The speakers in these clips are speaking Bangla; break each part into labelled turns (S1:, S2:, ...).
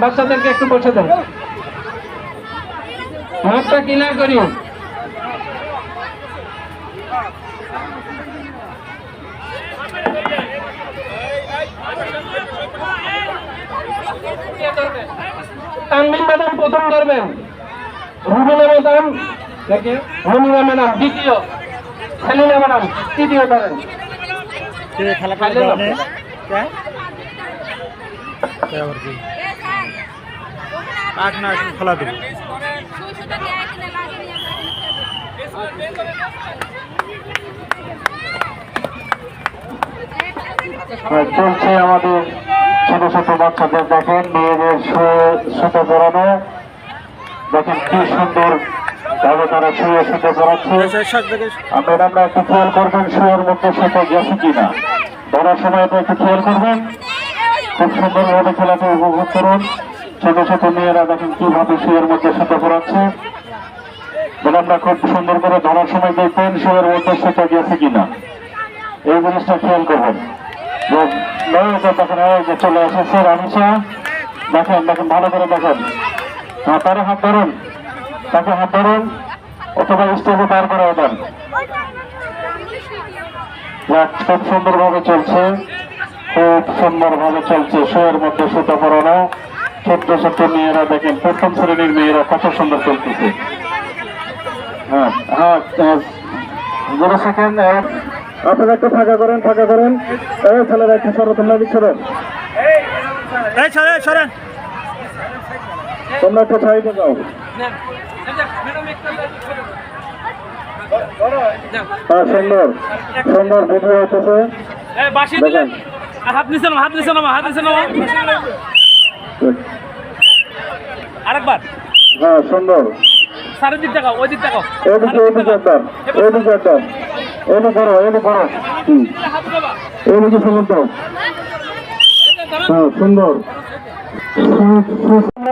S1: বাচ্চাদেরকে একটু বসে দেন। হাতটা ক্লিয়ার করি ম্যাডাম প্রথম ধরবেন। ম্যাডাম তৃতীয়
S2: কাঠ খোলা দেবে।
S3: চলছে আমাদের ছোট ছোট বাচ্চাদের দেখেন মেয়েদের সুতো পরানো। দেখেন কি সুন্দর তবে তারা শুয়ে শুতে পড়াচ্ছে আপনারা আমরা একটু খেয়াল করবেন শুয়ের মধ্যে সাথে গেছে কিনা। ধরার সময় একটু খেয়াল করবেন। খুব সুন্দর সুন্দরভাবে খেলাতে উপভোগ করুন। ছোট ছোট মেয়েরা দেখেন কীভাবে শুয়ের মধ্যে শুতে পড়াচ্ছে আমরা খুব সুন্দর করে ধরার সময় দেখবেন শুয়ের মধ্যে সেটা গেছে কিনা। এই জিনিসটা খেয়াল করবেন। দেখেন, এই যে চলে এসেছে রানিসা দেখেন দেখেন, ভালো করে দেখেন। হ্যাঁ তারে হাত ধরুন। তাকে হাত ধরুন। অথবা স্টেজে পার করে দেন। খুব সুন্দরভাবে চলছে। খুব সুন্দরভাবে চলছে। শোয়ের মধ্যে সুতো পরানো ছোট্ট ছোট্ট মেয়েরা দেখেন প্রথম শ্রেণির মেয়েরা কত সুন্দর চলতেছে। হ্যাঁ হ্যাঁ, হ্যাঁ। জোরে আপনারা একটু ফাঁকা করেন ফাঁকা করেন। এই ছেলেরা সরেন তোমরা একটু তো যাও। হ্যাঁ সুন্দর। সুন্দর ভিডিও হতেছে
S4: হাত নিচে হাত নিচে হাত নিচে আরেকবার।
S3: হ্যাঁ সুন্দর।
S4: সারের দিক টাকা ওই দিক টাকা
S3: এদিকে এদিকে একদম এদিকে একদম এদিকে করো এদিকে করো এদিকে সুন্দর দাও হ্যাঁ সুন্দর।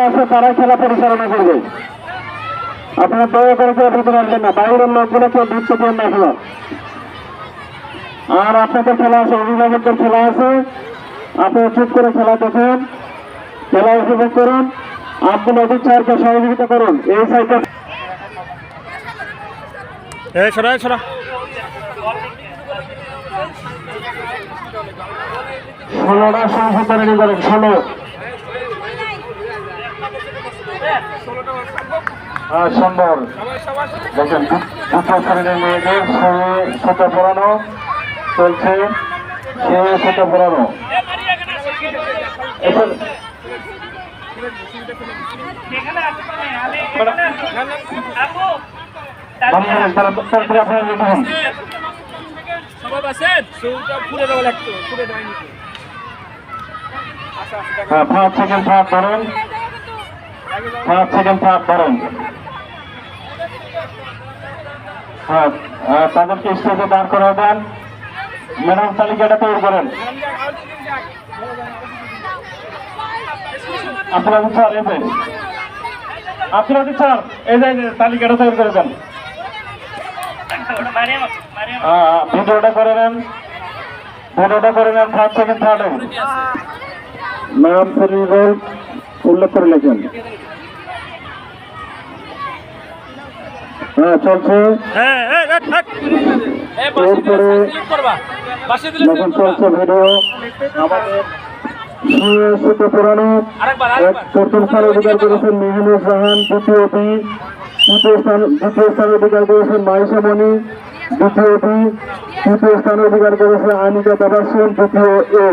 S3: আছে তারা খেলা পরিচালনা করবে। আপনারা দয়া করে কেউ ভিতরে আসবেন না বাইরের লোকগুলো কেউ ঢুকতে পারেন না খেলা আর আপনাদের খেলা আছে অভিভাবকদের খেলা আছে। আপনারা চুপ করে খেলা দেখেন। মেলায় উপভোগ করুন আব্দুল নদীর স্যারকে সহযোগিতা করুন এই সাইকেল
S2: এই সরা সরা।
S3: ষোলোটা সংশোধন রেডি করেন ষোলো। হ্যাঁ, সুন্দর দেখেন দুটো শ্রেণির মেয়েদের সুতো পড়ানো চলছে সে পড়ানো হ্যাঁ তাদেরকে স্টেজে দাঁড় করে দেন। ম্যাডাম তালিকাটা তৈরি করেন। আফরাজ স্যার এই যে। আফরাজ স্যার এই যে তালিকাটা তৈরি করে দেন। ভিডিওটা করে নেন। ভিডিওটা করে নেন ফার্স্ট সেকেন্ড থার্ডে ম্যাডাম ফরিদুল উল্লেখ করে লেখেন। হ্যাঁ চলছে। এরপরে চলছে ভিডিও আমাদের শুতে পুরানো প্রথম স্থান অধিকার করেছেন মেহিনুর জাহান দ্বিতীয়টি তৃতীয় স্থান দ্বিতীয় স্থান অধিকার করেছেন মাইশা মণি দ্বিতীয়টি তৃতীয় স্থান অধিকার করেছে আনিকা তাবাসুম তৃতীয় এ।